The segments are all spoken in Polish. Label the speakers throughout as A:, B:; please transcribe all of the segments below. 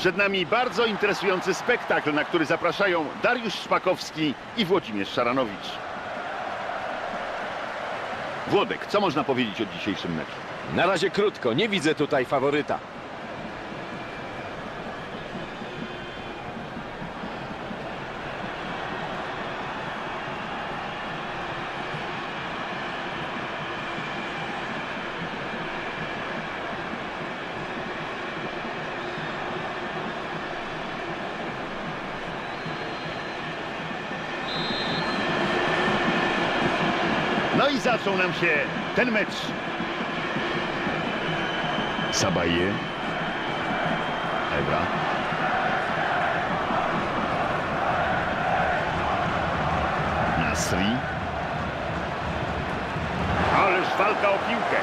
A: Przed nami bardzo interesujący spektakl, na który zapraszają Dariusz Szpakowski i Włodzimierz Szaranowicz. Włodek, co można powiedzieć o dzisiejszym meczu?
B: Na razie krótko, nie widzę tutaj faworyta.
A: Zaczął nam się ten mecz. Sabaje. Ebra. Nasri. Ależ walka o piłkę.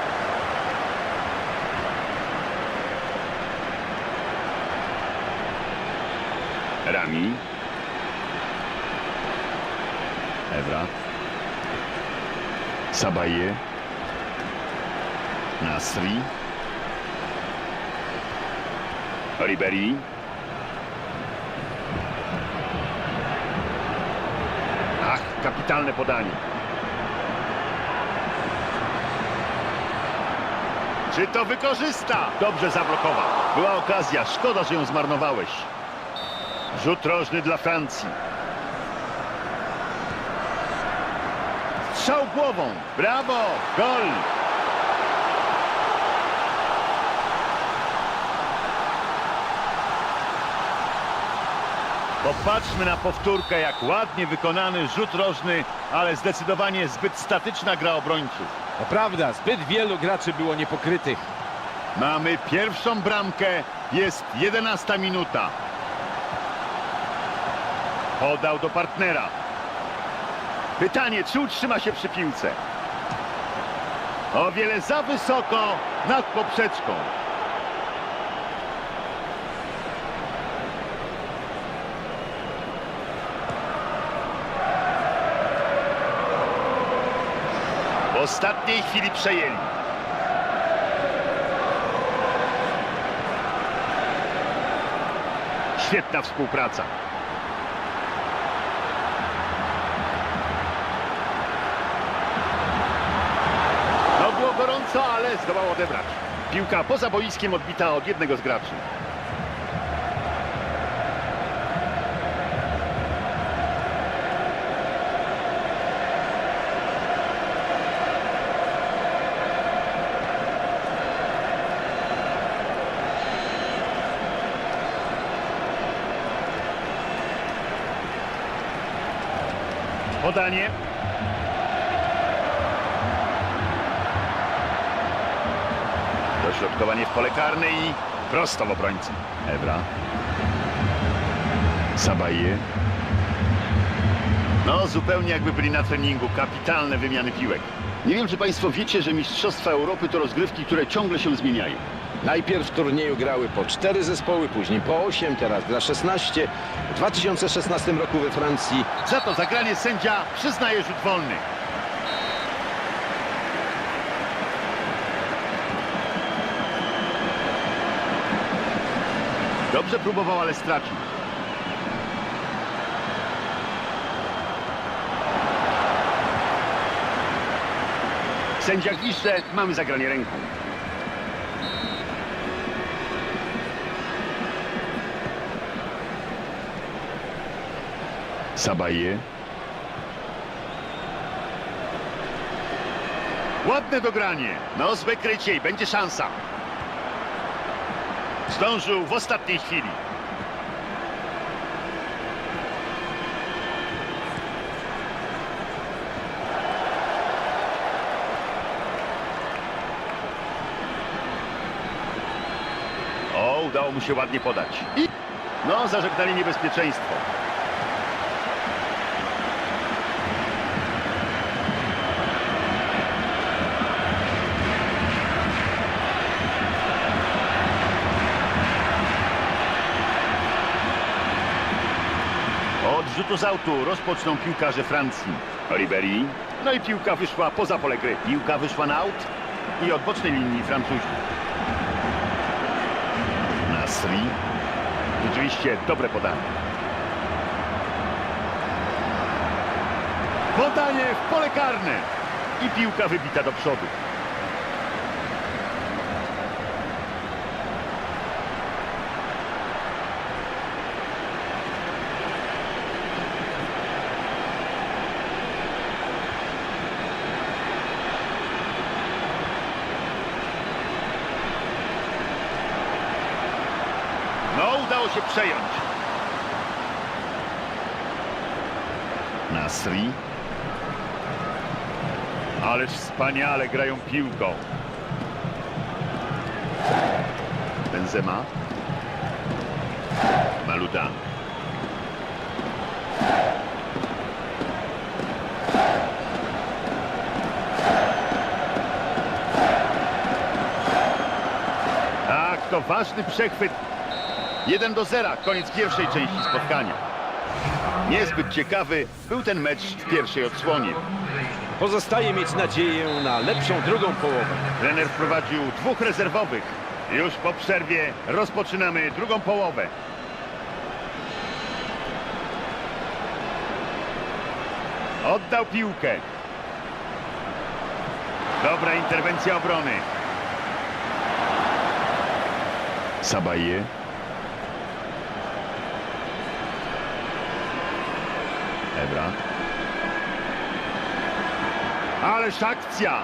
A: Rami. Ebra. Sabaye. Nasri. Ribery. Ach, kapitalne podanie. Czy to wykorzysta? Dobrze zablokował. Była okazja, szkoda, że ją zmarnowałeś. Rzut rożny dla Francji. Strzał głową. Brawo! Gol! Popatrzmy na powtórkę, jak ładnie wykonany rzut rożny, ale zdecydowanie zbyt statyczna gra obrońców.
B: To prawda, zbyt wielu graczy było niepokrytych.
A: Mamy pierwszą bramkę, jest 11 minuta. Podał do partnera. Pytanie, czy utrzyma się przy piłce? O wiele za wysoko nad poprzeczką. W ostatniej chwili przejęli. Świetna współpraca. No było gorąco, ale zdołał odebrać. Piłka poza boiskiem odbita od jednego z graczy. Podanie. Dośrodkowanie w pole karne i prosto w obrońcę. Ebra. Sabaje. No, zupełnie jakby byli na treningu. Kapitalne wymiany piłek. Nie wiem, czy Państwo wiecie, że Mistrzostwa Europy to rozgrywki, które ciągle się zmieniają.
B: Najpierw w turnieju grały po cztery zespoły, później po osiem, teraz gra 16. W 2016 roku we Francji
A: Za to zagranie sędzia przyznaje rzut wolny. Dobrze próbował, ale stracił. Sędzia gwizdże, mamy zagranie ręką. Sabaje. Ładne dogranie. No, krycie i będzie szansa. Zdążył w ostatniej chwili. O, udało mu się ładnie podać. I... No, zażegnali niebezpieczeństwo. Od rzutu z autu rozpoczną piłkarze Francji. Ribery. No i piłka wyszła poza pole gry. Piłka wyszła na aut i od bocznej linii Francuzi. Nasri. Rzeczywiście dobre podanie. Podanie w pole karne. I piłka wybita do przodu. No, udało się przejąć. Nasri. Ależ wspaniale grają piłką. Benzema. Maluda. Tak, to ważny przechwyt 1 do 0, koniec pierwszej części spotkania. Niezbyt ciekawy był ten mecz w pierwszej odsłonie.
B: Pozostaje mieć nadzieję na lepszą drugą połowę.
A: Trener wprowadził dwóch rezerwowych. Już po przerwie rozpoczynamy drugą połowę. Oddał piłkę. Dobra interwencja obrony. Sabaje. Ebra. Ależ akcja!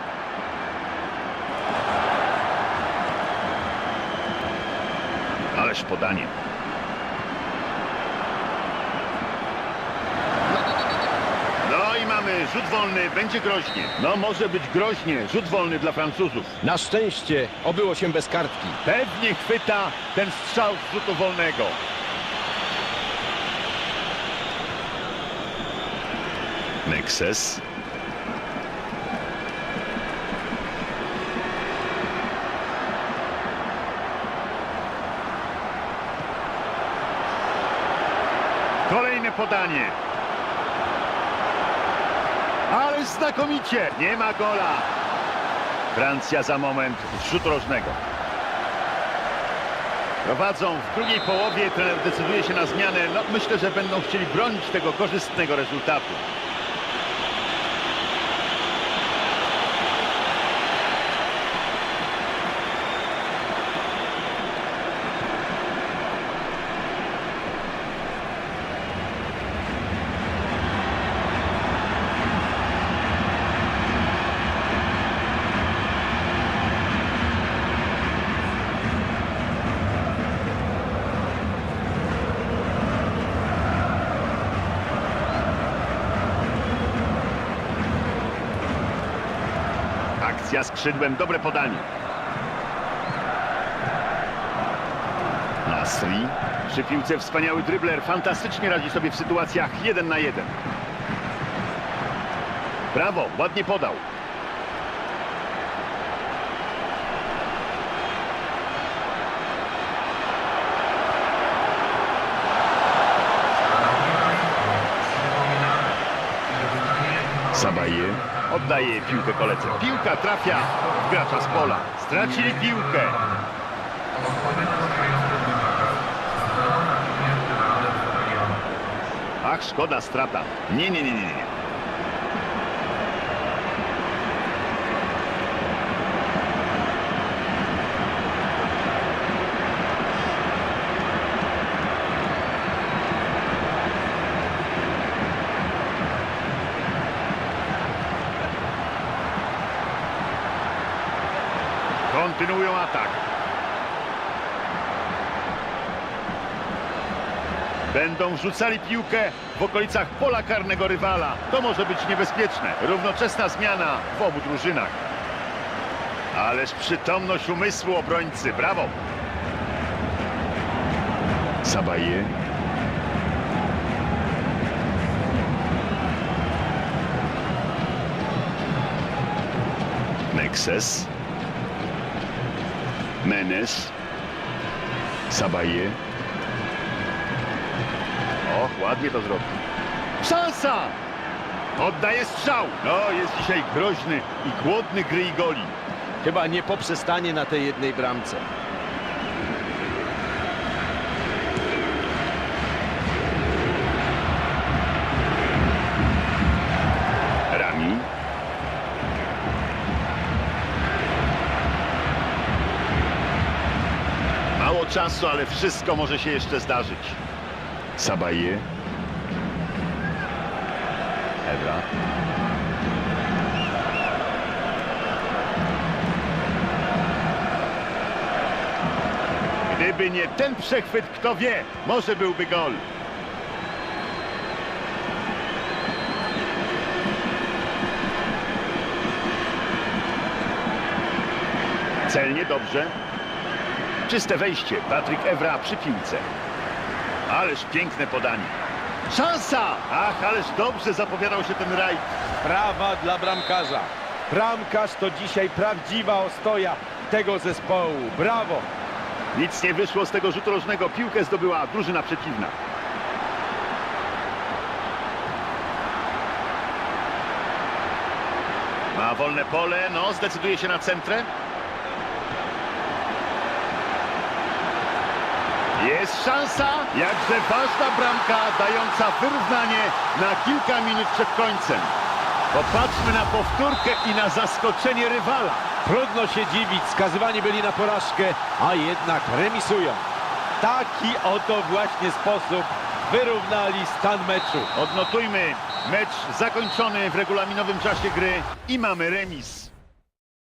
A: Ależ podanie. No i mamy rzut wolny, będzie groźnie. No może być groźnie, rzut wolny dla Francuzów.
B: Na szczęście obyło się bez kartki.
A: Pewnie chwyta ten strzał z rzutu wolnego. Kolejne podanie. Ale znakomicie. Nie ma gola. Francja za moment z rzutu rożnego. Prowadzą w drugiej połowie, trener decyduje się na zmianę. No, myślę, że będą chcieli bronić tego korzystnego rezultatu. Akcja skrzydłem, dobre podanie. Nasri. Przy piłce wspaniały drybler, fantastycznie radzi sobie w sytuacjach jeden na jeden. Brawo, ładnie podał. Sabaje oddaje piłkę koledze. Piłka trafia gracza z pola. Stracili piłkę. Ach, szkoda, strata. Nie, nie, nie, nie, nie. Kontynuują atak. Będą rzucali piłkę w okolicach pola karnego rywala. To może być niebezpieczne. Równoczesna zmiana w obu drużynach. Ależ przytomność umysłu obrońcy. Brawo. Sabaje. Nexus. Menes. Sabaje. Och, ładnie to zrobił. Szansa! Oddaje strzał. No, jest dzisiaj groźny i głodny gry i goli.
B: Chyba nie poprzestanie na tej jednej bramce.
A: Czasu, ale wszystko może się jeszcze zdarzyć. Sabaje. Evra. Gdyby nie ten przechwyt, kto wie, może byłby gol. Celnie dobrze. Czyste wejście. Patryk Evra przy piłce. Ależ piękne podanie. Szansa! Ach, ależ dobrze zapowiadał się ten rajd.
B: Brawa dla bramkarza. Bramkarz to dzisiaj prawdziwa ostoja tego zespołu. Brawo!
A: Nic nie wyszło z tego rzutu rożnego. Piłkę zdobyła drużyna przeciwna. Ma wolne pole, no zdecyduje się na centrę. Jest szansa, jakże ważna bramka dająca wyrównanie na kilka minut przed końcem. Popatrzmy na powtórkę i na zaskoczenie rywala.
B: Trudno się dziwić, skazywani byli na porażkę, a jednak remisują. Taki oto właśnie sposób wyrównali stan meczu.
A: Odnotujmy mecz zakończony w regulaminowym czasie gry i mamy remis.